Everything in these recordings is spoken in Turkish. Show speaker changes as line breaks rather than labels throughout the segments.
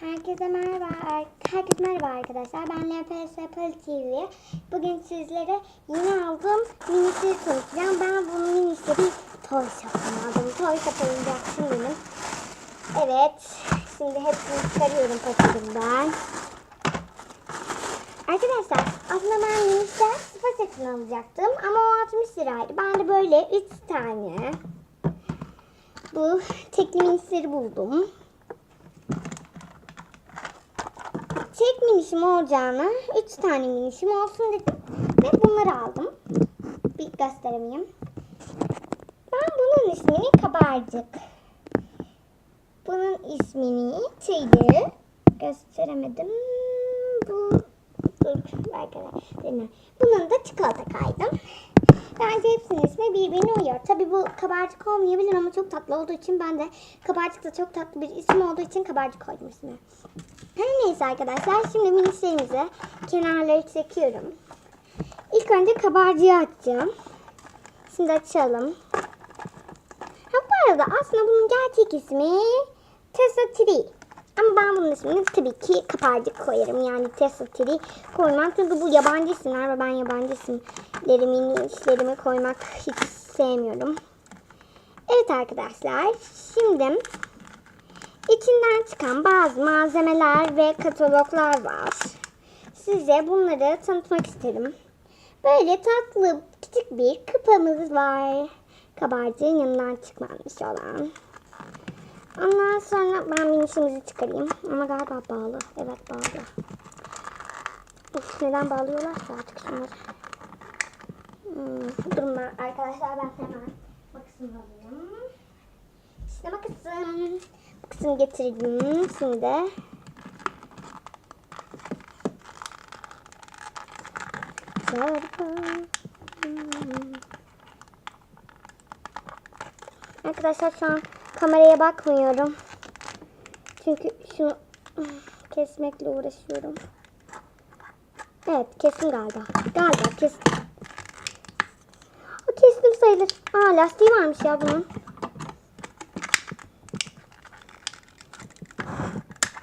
Herkese merhaba. Herkese merhaba arkadaşlar. Ben LPS Pal TV. Bugün sizlere yeni aldığım minisleri tanıtacağım. Ben bu minisleri Toy Shop'tan aldım. Toy Shop oyuncakçım benim. Evet. Şimdi hepsini çıkarıyorum paketinden. Arkadaşlar aslında ben minisler sıfır satın alacaktım. Ama o 60 liraydı. Ben de böyle 3 tane bu tekli minisleri buldum. Minişim olacağına 3 tane minişim olsun dedim. Ve bunları aldım. Bir gösteremeyeyim. Ben bunun ismini kabarcık. Bunun ismini tüylü. Gösteremedim. Bu dur arkadaşlar. Bunun da çikolata kaydım. Bence hepsinin ismi birbirine uyuyor. Tabi bu kabarcık olmayabilir ama çok tatlı olduğu için ben de kabarcık da çok tatlı bir isim olduğu için kabarcık koydum ismi. Her neyse arkadaşlar şimdi minislerimizi kenarları çekiyorum. İlk önce kabarcığı açacağım. Şimdi açalım. Ha bu arada aslında bunun gerçek ismi Tessa Tree. Ama ben bunun ismini tabii ki kaparcık koyarım. Yani Tessa Tree koymam. Çünkü bu yabancı isimler ve ben yabancı isimleri minislerimi koymak hiç sevmiyorum. Evet arkadaşlar. Şimdi İçinden çıkan bazı malzemeler ve kataloglar var. Size bunları tanıtmak isterim. Böyle tatlı küçük bir kıpamız var. Kabarcığın yanından çıkmamış olan. Ondan sonra ben minişimizi çıkarayım. Ama galiba bağlı. Evet bağlı. Uf, neden bağlıyorlarsa artık şunları. Hmm, durun ben arkadaşlar ben hemen makasımı alayım. İşte makasım kısım getirdim şimdi. Arkadaşlar şu an kameraya bakmıyorum. Çünkü şunu kesmekle uğraşıyorum. Evet kesin galiba. Galiba kesin. O kestim sayılır. Aa lastiği varmış ya bunun.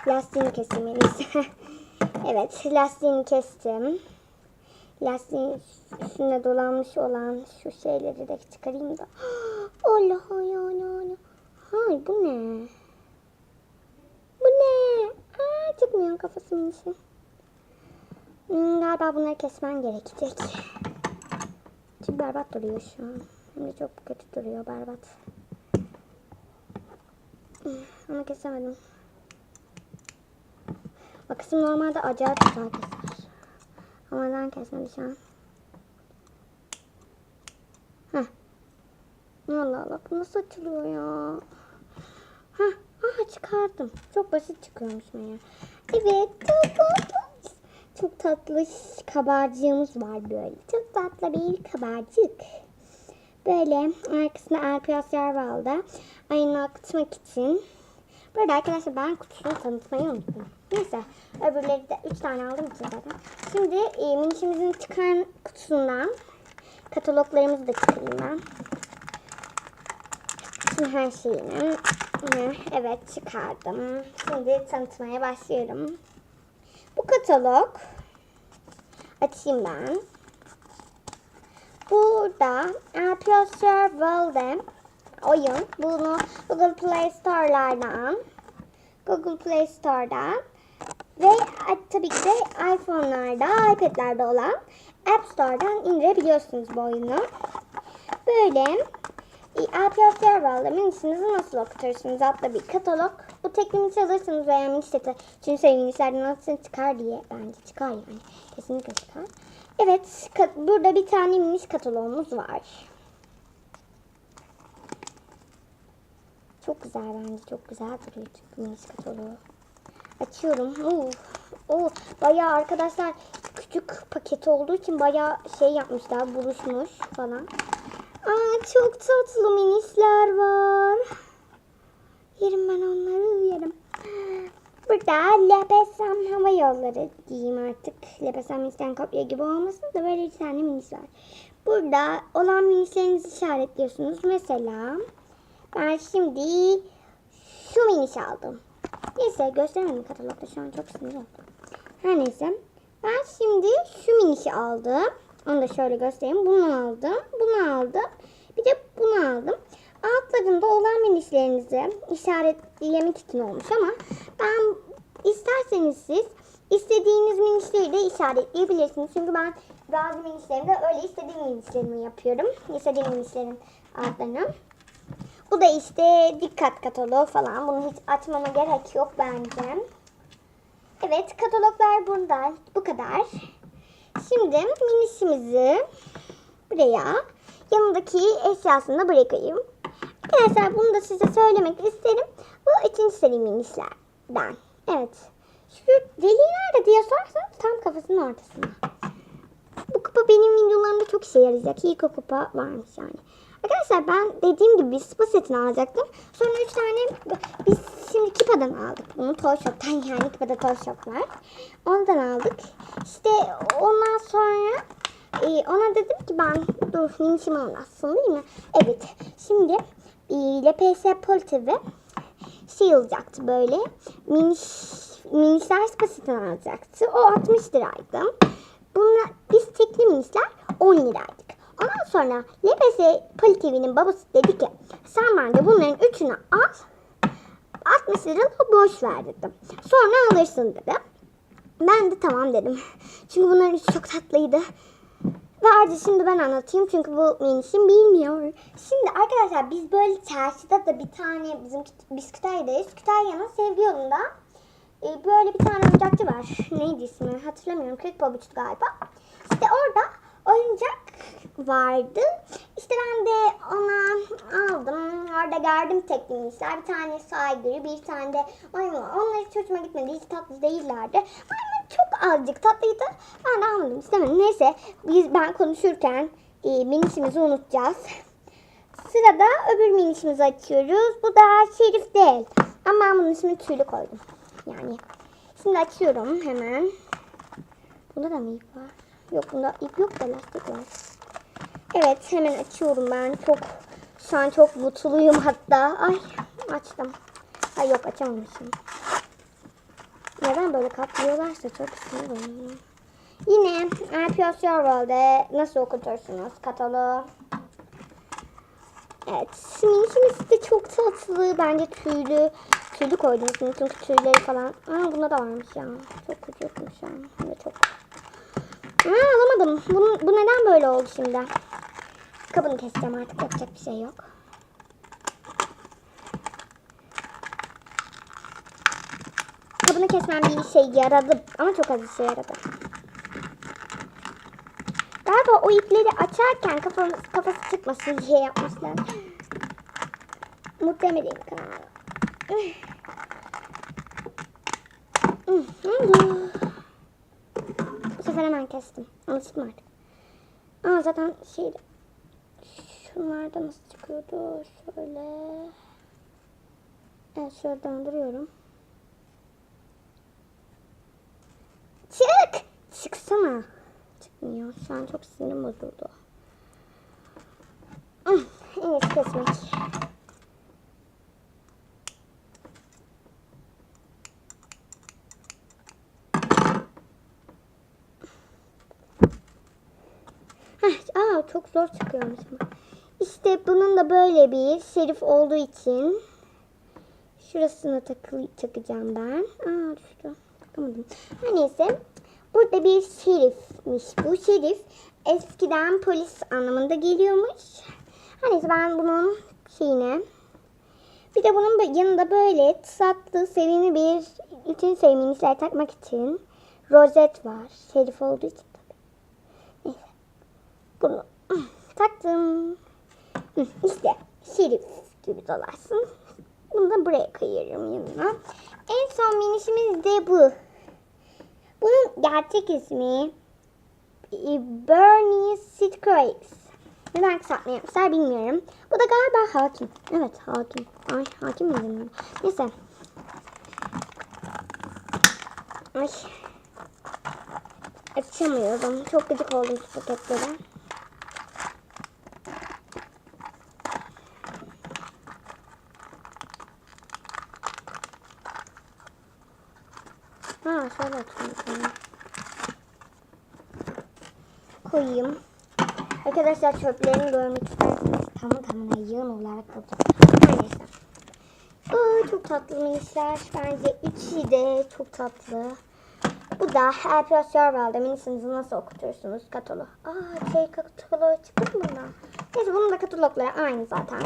Lastiğini iyisi. evet lastiğini kestim. Lastiğin üstüne dolanmış olan şu şeyleri de çıkarayım da. Allah Allah Hay bu ne? Bu ne? Aa, çıkmıyor kafasının içi. Hmm, galiba bunları kesmen gerekecek. Çünkü berbat duruyor şu an. Hem çok kötü duruyor berbat. Hmm, Ama kesemedim. O kısım normalde acayip güzel keser. Ama neden kesmedi şu an? Allah Allah bu nasıl açılıyor ya? Çıkardım. Çok basit çıkıyormuş meğer. Evet. Çok tatlı. Kabarcığımız var böyle. Çok tatlı bir kabarcık. Böyle arkasında Alpiyaslar vardı. Ayını akıtmak için. Böyle arkadaşlar ben kutusunu tanıtmayı unuttum. Neyse öbürleri de 3 tane aldım için zaten. Şimdi e, minişimizin çıkan kutusundan kataloglarımızı da çıkarayım ben. Şimdi her şeyini evet çıkardım. Şimdi tanıtmaya başlıyorum. Bu katalog açayım ben. Burada Apiosfer World'e oyun. Bunu Google Play Store'lardan Google Play Store'dan ve tabii ki de iPhone'larda, iPad'lerde olan App Store'dan indirebiliyorsunuz bu oyunu. Böyle iPad Server'la minisinizi nasıl okutursunuz adlı bir katalog. Bu tekniğini alırsanız veya mini seti çünkü sevgilislerden nasıl çıkar diye bence çıkar yani. Kesinlikle çıkar. Evet burada bir tane minis katalogumuz var. Çok güzel bence. Çok güzel duruyor minis kataloğu. Açıyorum. Oo, oo, bayağı arkadaşlar küçük paket olduğu için bayağı şey yapmışlar. Buluşmuş falan. Aa, çok tatlı minisler var. Yerim ben onları yerim. Burada Lepesam hava yolları diyeyim artık. Lepesam ministen kopya gibi olmasın da böyle bir tane minis var. Burada olan minislerinizi işaretliyorsunuz. Mesela ben şimdi şu miniş aldım. Neyse gösteremedim katalogda şu an çok sinir oldum. Her neyse. Ben şimdi şu minişi aldım. Onu da şöyle göstereyim. Bunu aldım. Bunu aldım. Bir de bunu aldım. Altlarında olan minişlerinizi işaretlemek için olmuş ama ben isterseniz siz istediğiniz minişleri de işaretleyebilirsiniz. Çünkü ben bazı minişlerimde öyle istediğim minişlerimi yapıyorum. İstediğim minişlerin adlarını. Bu da işte dikkat kataloğu falan. Bunu hiç açmama gerek yok bence. Evet kataloglar burada. Bu kadar. Şimdi minişimizi buraya yanındaki eşyasını da bırakayım. Arkadaşlar bunu da size söylemek isterim. Bu ikinci seri minişlerden. Evet. Şu deliği nerede diye sorarsanız tam kafasının ortasında. Bu kupa benim videolarımda çok işe yarayacak. Ki kupa varmış yani. Arkadaşlar ben dediğim gibi bir spa setini alacaktım. Sonra 3 tane biz şimdi Kipa'dan aldık bunu. Toy Shop'tan yani Kipa'da Toy Shop var. Ondan aldık. İşte ondan sonra e, ona dedim ki ben dur minişimi anlatsın değil mi? Evet. Şimdi e, LPS Polite ve şey olacaktı böyle. Miniş, minişler spa setini alacaktı. O 60 liraydı. Bunlar, biz tekli minisler 10 liraydık. Ondan sonra LPS Poli TV'nin babası dedi ki sen bence bunların üçünü al 60 liralık boş ver dedim. Sonra alırsın dedi. Ben de tamam dedim. Çünkü bunların üçü çok tatlıydı. Verdi şimdi ben anlatayım çünkü bu minişim bilmiyor. Şimdi arkadaşlar biz böyle çarşıda da bir tane bizim biz Kütahya'dayız. Kütahya'nın sevgi yolunda e, böyle bir tane oyuncakçı var. Neydi ismi hatırlamıyorum. Kırk pabuçtu galiba. İşte orada oyuncak vardı. İşte ben de ona aldım. Orada gördüm teknikler. Bir tane saygı, bir tane de maymun. Onlar hiç hoşuma gitmedi. Hiç tatlı değillerdi. Maymun çok azıcık tatlıydı. Ben de almadım. istemedim. Neyse biz ben konuşurken e, minişimizi unutacağız. Sırada öbür minişimizi açıyoruz. Bu da Şerif değil. Ama ben bunun ismini tüylü koydum. Yani. Şimdi açıyorum hemen. Bunda da mı ip var? Yok bunda ip yok da lastik var. Evet hemen açıyorum ben. Çok şu an çok mutluyum hatta. Ay açtım. Ay yok açamamışım. Neden böyle katlıyorlarsa çok sinir oluyorum. Yine Alpios Your World'e nasıl okutursunuz kataloğu. Evet. Minişimiz de çok tatlı. Bence tüylü. Tüylü koydum şimdi çünkü tüyleri falan. Aa bunda da varmış ya. Çok küçükmüş ya. Bunda çok. Aa alamadım. Bu, bu neden böyle oldu şimdi? Kabını keseceğim artık yapacak bir şey yok. Kabını kesmem bir işe yaradı ama çok az işe yaradı. Galiba o ipleri açarken kafası, kafası çıkmasın diye yapmışlar. Muhtemelen kanal. Bu sefer hemen kestim. Alıştım artık. Aa zaten şey şunlarda nasıl çıkıyordu? Şöyle. Evet şöyle döndürüyorum. Çık! Çıksana. Çıkmıyor. Şu an çok sinirim bozuldu. Ah, En iyisi kesmek. Heh, aa çok zor çıkıyormuş ama. İşte bunun da böyle bir şerif olduğu için şurasına takı takacağım ben. Aa düştü. Takamadım. Her neyse. Burada bir şerifmiş. Bu şerif eskiden polis anlamında geliyormuş. Her neyse ben bunun şeyine bir de bunun yanında böyle tatlı, sevimli bir bütün sevimlilikler takmak için rozet var. Şerif olduğu için tabii. Neyse. Bunu taktım. Hı, İşte şerif gibi dolarsın. Bunu da buraya koyuyorum yanına. En son minişimiz de bu. Bunun gerçek ismi e, Bernie Sitcrates. Neden kısaltmıyorlar bilmiyorum. Bu da galiba hakim. Evet hakim. Ay hakim mi deniyor? Neyse. Ay. Açamıyorum. Çok gıcık oldum şu paketlere. Ha şöyle açayım. Koyayım. Arkadaşlar çöplerini görmek isterseniz tamam tamam yığın olarak koyacağım. Her neyse. Aa, çok tatlı minisler. Bence üçü de çok tatlı. Bu da Help Survival'da minisinizi nasıl okutursunuz katalog. Aa şey kataloğu çıktı mı bundan? Neyse bunun da katalogları aynı zaten.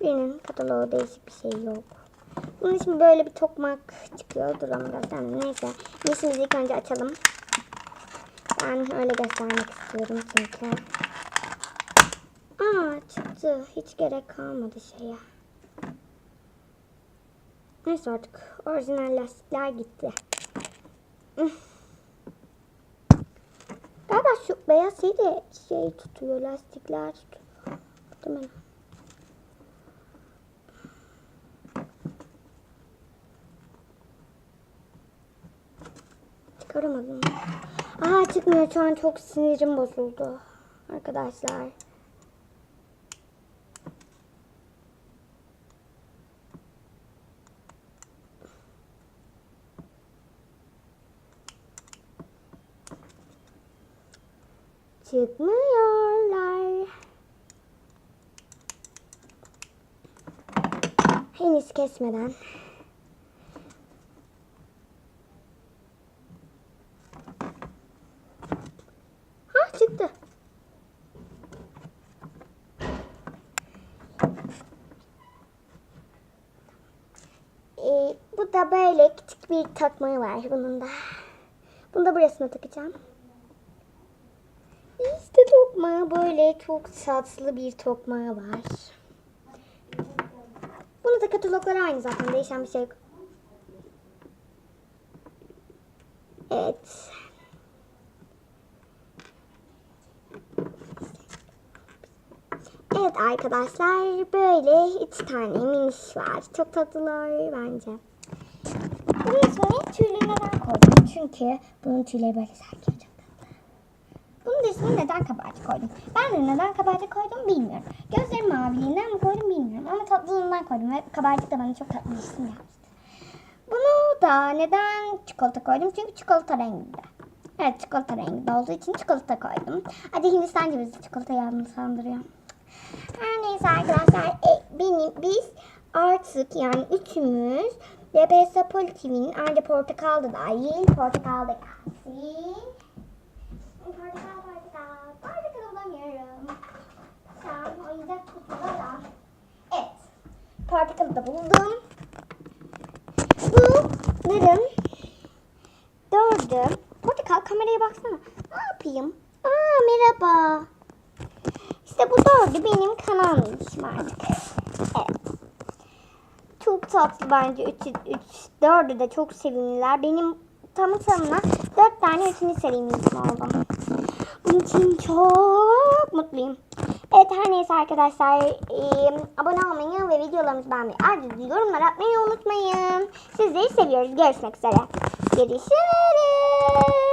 Birinin kataloğu değişik bir şey yok. Bunun için böyle bir tokmak çıkıyor. Dur göstermem. Neyse. Minisimizi ilk önce açalım. Ben öyle göstermek istiyorum çünkü. Aa çıktı. Hiç gerek kalmadı şeye. Neyse artık orijinal lastikler gitti. Galiba şu beyaz şey de şey tutuyor, lastikler tutuyor. Muhtemelen. Çıkaramadım. Aa çıkmıyor şu an çok sinirim bozuldu. Arkadaşlar. Çıkmıyorlar. Henüz kesmeden. Ha çıktı. Ee, bu da böyle küçük bir takmayı var bunun da. Bunu da burasına takacağım. İşte tokmağı böyle çok tatlı bir tokmağı var. Bunu da katalogları aynı zaten değişen bir şey yok. Evet. Evet arkadaşlar böyle üç tane miniş var. Çok tatlılar bence. Neden koydum? Çünkü bunun tüyleri böyle sertler çok tatlı. Bunun da neden kabarcık koydum? Ben de neden kabarcık koydum bilmiyorum. Gözleri maviliğinden mi koydum bilmiyorum. Ama tatlılığından koydum ve kabarcık da bana çok tatlı bir isim gelmişti. Bunu da neden çikolata koydum? Çünkü çikolata renginde. Evet çikolata renginde olduğu için çikolata koydum. Hadi Hindistan cevizi çikolata yağını sandırıyor. Her neyse arkadaşlar e, benim biz artık yani üçümüz DPS Poli TV'nin Arda Portakal da dahil Portakal da kalsın. Portakal portakal portakal bulamıyorum. An oyuncak kutuda da. Evet. Portakalı da buldum. Bu nedim? Dördü. Portakal kameraya baksana. Ne yapayım? Aa merhaba. İşte bu dördü benim kanalmışım artık. Evet. Çok tatlı bence. Üç, üç, dördü de çok sevimliler. Benim tamı tamına dört tane üçüncü serim ismi oldu. Bunun için çok mutluyum. Evet her neyse arkadaşlar e, abone olmayı ve videolarımızı beğenmeyi ayrıca yorumlar atmayı unutmayın. Sizleri seviyoruz. Görüşmek üzere. Görüşürüz.